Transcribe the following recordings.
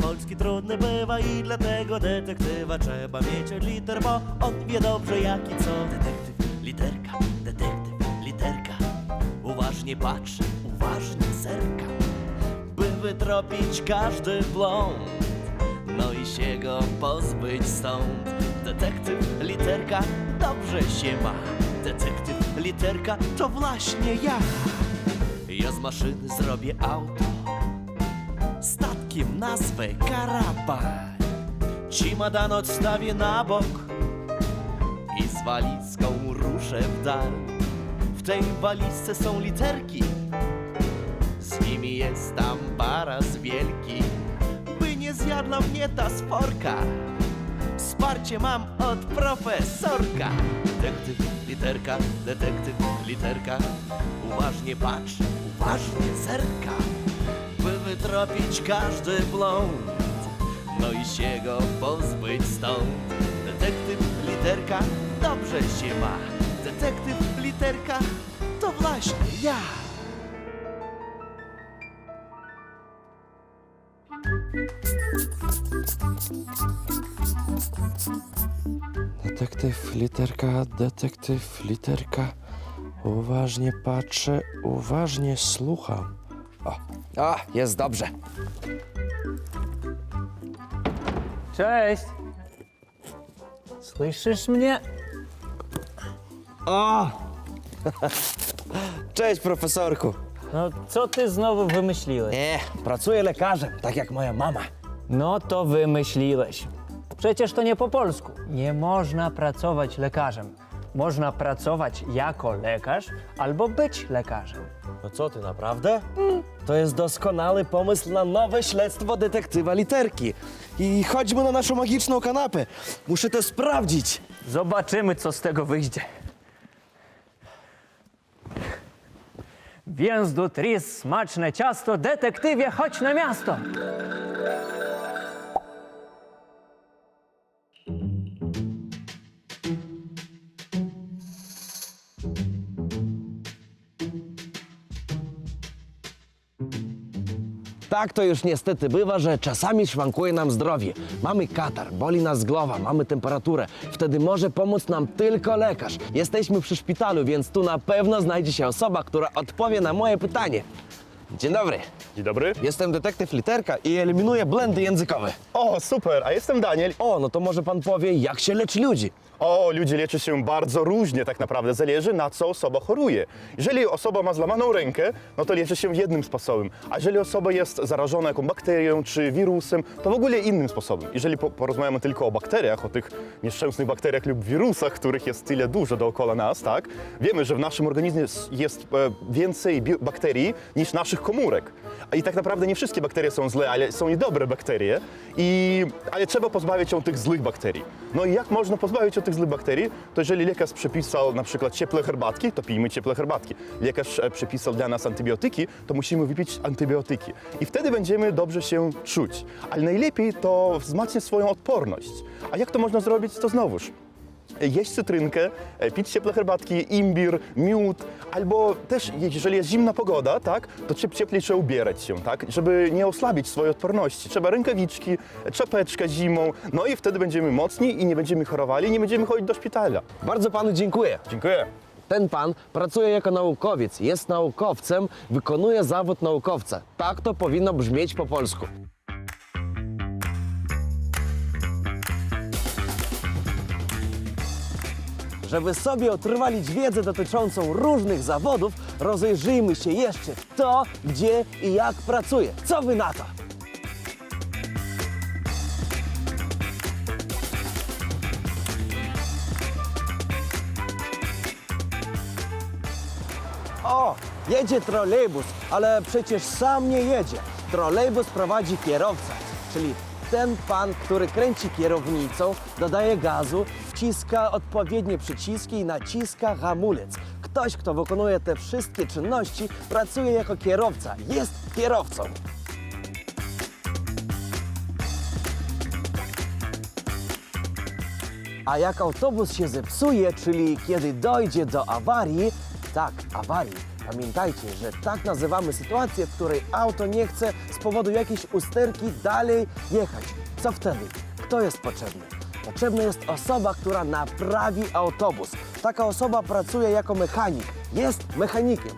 polski trudny bywa i dlatego detektywa trzeba mieć liter, bo on wie dobrze jak i co. Detektyw, literka, detektyw, literka. Uważnie patrzy, uważnie zerka, by wytropić każdy błąd. No i się go pozbyć stąd. Detektyw, literka, dobrze się ma. Detektyw, literka, to właśnie ja. Ja z maszyny zrobię auto Statkiem nazwę Karaban Cimadan odstawię na bok I z walizką ruszę w dal W tej walizce są literki Z nimi jest tam baraz wielki. By nie zjadła mnie ta sporka Wsparcie mam od profesorka. Detektyw, literka, detektyw, literka. Uważnie patrz, uważnie zerka wytropić każdy błąd No i się go pozbyć stąd Detektyw, literka, dobrze się ma Detektyw, literka, to właśnie ja Detektyw, literka, detektyw, literka. Uważnie patrzę, uważnie słucham. O, a, jest dobrze. Cześć! Słyszysz mnie? O! Cześć, profesorku. No, co ty znowu wymyśliłeś? Nie, pracuję lekarzem, tak jak moja mama. No to wymyśliłeś. Przecież to nie po polsku. Nie można pracować lekarzem. Można pracować jako lekarz albo być lekarzem. No co ty, naprawdę? To jest doskonały pomysł na nowe śledztwo detektywa literki. I chodźmy na naszą magiczną kanapę. Muszę to sprawdzić. Zobaczymy, co z tego wyjdzie. Więc do tris smaczne ciasto, detektywie, chodź na miasto! Tak to już niestety bywa, że czasami szwankuje nam zdrowie. Mamy katar, boli nas głowa, mamy temperaturę. Wtedy może pomóc nam tylko lekarz. Jesteśmy przy szpitalu, więc tu na pewno znajdzie się osoba, która odpowie na moje pytanie. Dzień dobry. Dzień dobry. Jestem detektyw Literka i eliminuję błędy językowe. O, super, a jestem Daniel. O, no to może pan powie, jak się leczy ludzi? O, ludzie leczy się bardzo różnie, tak naprawdę zależy na co osoba choruje. Jeżeli osoba ma złamaną rękę, no to leczy się jednym sposobem, a jeżeli osoba jest zarażona jaką bakterią czy wirusem, to w ogóle innym sposobem. Jeżeli po, porozmawiamy tylko o bakteriach, o tych nieszczęsnych bakteriach lub wirusach, których jest tyle dużo dookoła nas, tak? Wiemy, że w naszym organizmie jest e, więcej bakterii niż naszych komórek. I tak naprawdę nie wszystkie bakterie są złe, ale są i dobre bakterie, i, ale trzeba pozbawić się tych złych bakterii. No i jak można pozbawić się tych złych bakterii? To jeżeli lekarz przepisał na przykład ciepłe herbatki, to pijmy ciepłe herbatki. Lekarz e, przepisał dla nas antybiotyki, to musimy wypić antybiotyki. I wtedy będziemy dobrze się czuć. Ale najlepiej to wzmacniać swoją odporność. A jak to można zrobić? To znowuż jeść cytrynkę, e, pić ciepłe herbatki, imbir, miód, albo też jeżeli jest zimna pogoda, tak, to ciep- cieplej trzeba ubierać się, tak, żeby nie osłabić swojej odporności. Trzeba rękawiczki, czapeczkę zimą, no i wtedy będziemy mocni i nie będziemy chorowali, nie będziemy chodzić do szpitala. Bardzo panu dziękuję. Dziękuję. Ten pan pracuje jako naukowiec, jest naukowcem, wykonuje zawód naukowca. Tak to powinno brzmieć po polsku. Żeby sobie utrwalić wiedzę dotyczącą różnych zawodów, rozejrzyjmy się jeszcze kto, gdzie i jak pracuje. Co wy na to? O, jedzie trolejbus, ale przecież sam nie jedzie. Trolejbus prowadzi kierowca, czyli ten pan, który kręci kierownicą, dodaje gazu, wciska odpowiednie przyciski i naciska hamulec. Ktoś, kto wykonuje te wszystkie czynności, pracuje jako kierowca, jest kierowcą. A jak autobus się zepsuje, czyli kiedy dojdzie do awarii, tak, awarii, Pamiętajcie, że tak nazywamy sytuację, w której auto nie chce z powodu jakiejś usterki dalej jechać. Co wtedy? Kto jest potrzebny? Potrzebna jest osoba, która naprawi autobus. Taka osoba pracuje jako mechanik. Jest mechanikiem.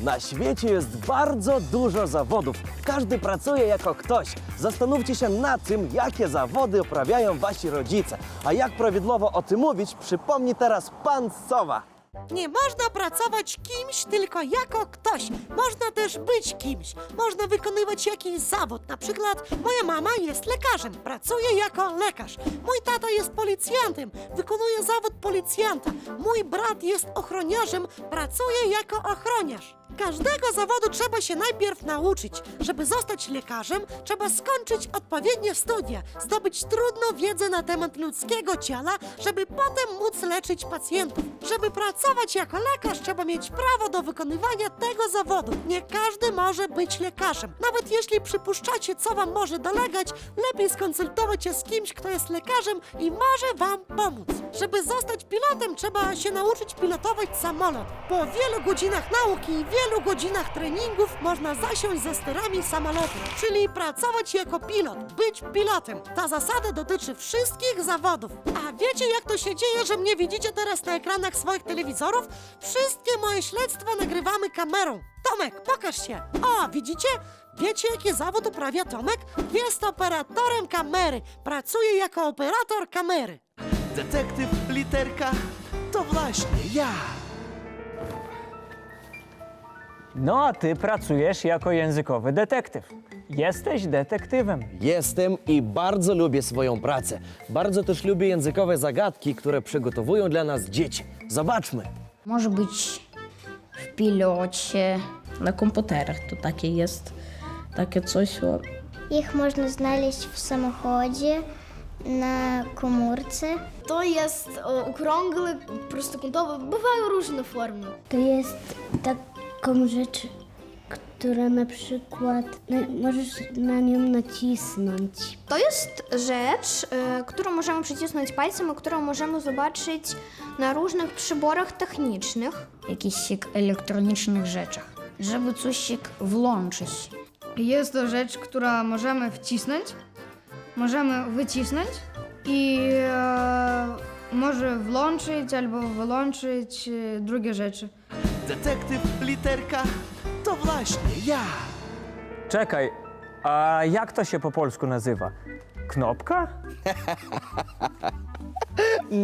Na świecie jest bardzo dużo zawodów. Każdy pracuje jako ktoś. Zastanówcie się nad tym, jakie zawody uprawiają wasi rodzice. A jak prawidłowo o tym mówić, przypomni teraz pan Sowa. Nie można pracować kimś tylko jako ktoś. Można też być kimś. Można wykonywać jakiś zawód. Na przykład moja mama jest lekarzem. Pracuje jako lekarz. Mój tata jest policjantem. Wykonuje zawód policjanta. Mój brat jest ochroniarzem. Pracuje jako ochroniarz. Każdego zawodu trzeba się najpierw nauczyć. Żeby zostać lekarzem, trzeba skończyć odpowiednie studia, zdobyć trudną wiedzę na temat ludzkiego ciała, żeby potem móc leczyć pacjentów. Żeby pracować jako lekarz, trzeba mieć prawo do wykonywania tego zawodu. Nie każdy może być lekarzem. Nawet jeśli przypuszczacie, co wam może dolegać, lepiej skonsultować się z kimś, kto jest lekarzem i może wam pomóc. Żeby zostać pilotem, trzeba się nauczyć pilotować samolot. Po wielu godzinach nauki i wielu godzinach treningów można zasiąść ze sterami samolotu, czyli pracować jako pilot, być pilotem. Ta zasada dotyczy wszystkich zawodów. A wiecie, jak to się dzieje, że mnie widzicie teraz na ekranach swoich telewizorów? Wszystkie moje śledztwa nagrywamy kamerą. Tomek, pokaż się. O, widzicie? Wiecie, jaki zawód uprawia Tomek? Jest operatorem kamery. Pracuje jako operator kamery. Detektyw literka to właśnie ja. No a ty pracujesz jako językowy detektyw. Jesteś detektywem. Jestem i bardzo lubię swoją pracę. Bardzo też lubię językowe zagadki, które przygotowują dla nas dzieci. Zobaczmy. Może być w pilocie. Na komputerach to takie jest, takie coś. Ich można znaleźć w samochodzie, na komórce. To jest e, okrągły, prostokątowy, bywają różne formy. To jest tak taką rzecz, która na przykład na, możesz na nią nacisnąć. To jest rzecz, y, którą możemy przycisnąć palcem i którą możemy zobaczyć na różnych przyborach technicznych. Jakichś elektronicznych rzeczach, żeby coś włączyć. Jest to rzecz, która możemy wcisnąć, możemy wycisnąć i e, może włączyć albo wyłączyć e, drugie rzeczy. Detektyw literka to właśnie ja. Czekaj, a jak to się po polsku nazywa? Knopka?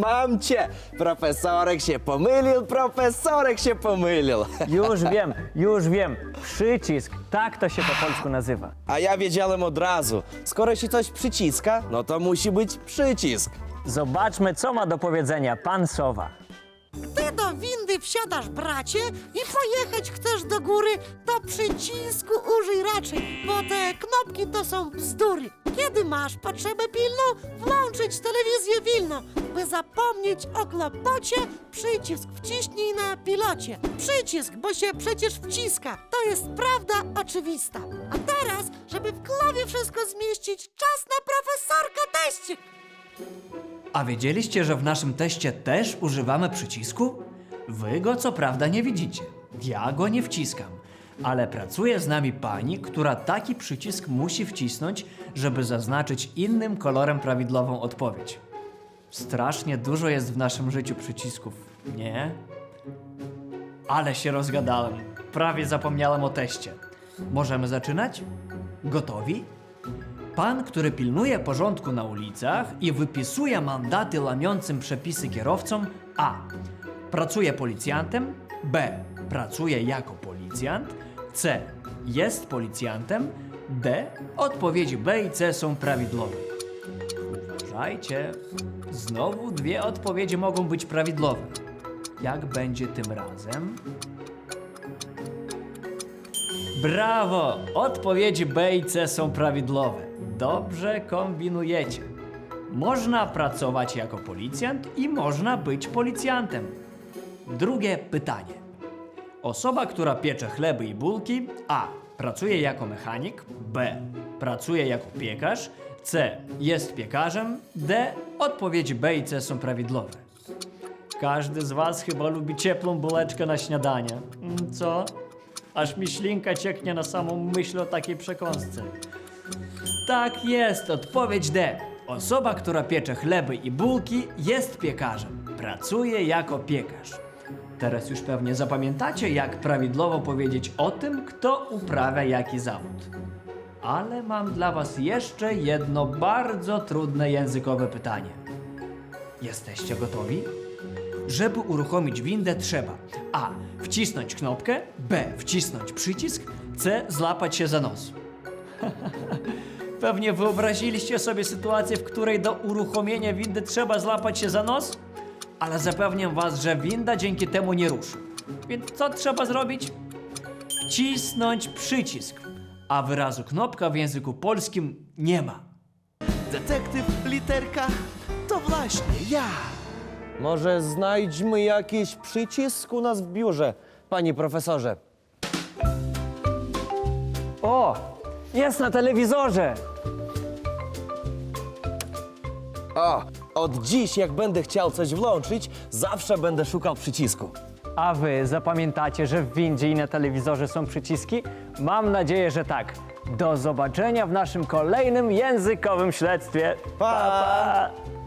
Mam cię! Profesorek się pomylił, profesorek się pomylił. Już wiem, już wiem. Przycisk. Tak to się po polsku nazywa. A ja wiedziałem od razu. Skoro się coś przyciska, no to musi być przycisk. Zobaczmy, co ma do powiedzenia pan Sowa. Windy wsiadasz, bracie, i pojechać chcesz do góry, to przycisku użyj raczej, bo te knopki to są bzdury. Kiedy masz potrzebę pilną, włączyć telewizję wilno. By zapomnieć o klopocie, przycisk wciśnij na pilocie. Przycisk, bo się przecież wciska. To jest prawda oczywista. A teraz, żeby w klawie wszystko zmieścić, czas na profesorka teścik. A wiedzieliście, że w naszym teście też używamy przycisku? Wy go co prawda nie widzicie. Ja go nie wciskam. Ale pracuje z nami pani, która taki przycisk musi wcisnąć, żeby zaznaczyć innym kolorem prawidłową odpowiedź. Strasznie dużo jest w naszym życiu przycisków, nie? Ale się rozgadałem. Prawie zapomniałem o teście. Możemy zaczynać? Gotowi? Pan, który pilnuje porządku na ulicach i wypisuje mandaty łamiącym przepisy kierowcom A. Pracuje policjantem B. Pracuje jako policjant C. Jest policjantem D. Odpowiedzi B i C są prawidłowe. Uważajcie, znowu dwie odpowiedzi mogą być prawidłowe. Jak będzie tym razem? Brawo! Odpowiedzi B i C są prawidłowe. Dobrze kombinujecie. Można pracować jako policjant i można być policjantem. Drugie pytanie. Osoba, która piecze chleby i bułki A. Pracuje jako mechanik B. Pracuje jako piekarz C. Jest piekarzem D. Odpowiedzi B i C są prawidłowe. Każdy z was chyba lubi ciepłą bułeczkę na śniadanie. Mm, Co? Aż mi ślinka cieknie na samą myśl o takiej przekąsce. Tak jest, odpowiedź D. Osoba, która piecze chleby i bułki, jest piekarzem. Pracuje jako piekarz. Teraz już pewnie zapamiętacie, jak prawidłowo powiedzieć o tym, kto uprawia jaki zawód. Ale mam dla Was jeszcze jedno bardzo trudne językowe pytanie. Jesteście gotowi? Żeby uruchomić windę trzeba A. Wcisnąć knopkę B. Wcisnąć przycisk C. Złapać się za nos. Pewnie wyobraziliście sobie sytuację, w której do uruchomienia windy trzeba złapać się za nos, ale zapewniam was, że winda dzięki temu nie ruszy. Więc co trzeba zrobić? Wcisnąć przycisk, a wyrazu knopka w języku polskim nie ma. Detektyw literka to właśnie ja. Może znajdźmy jakiś przycisk u nas w biurze, panie profesorze. O, jest na telewizorze. O, od dziś jak będę chciał coś włączyć, zawsze będę szukał przycisku. A wy zapamiętacie, że w windzie i na telewizorze są przyciski? Mam nadzieję, że tak. Do zobaczenia w naszym kolejnym językowym śledztwie. Pa! pa.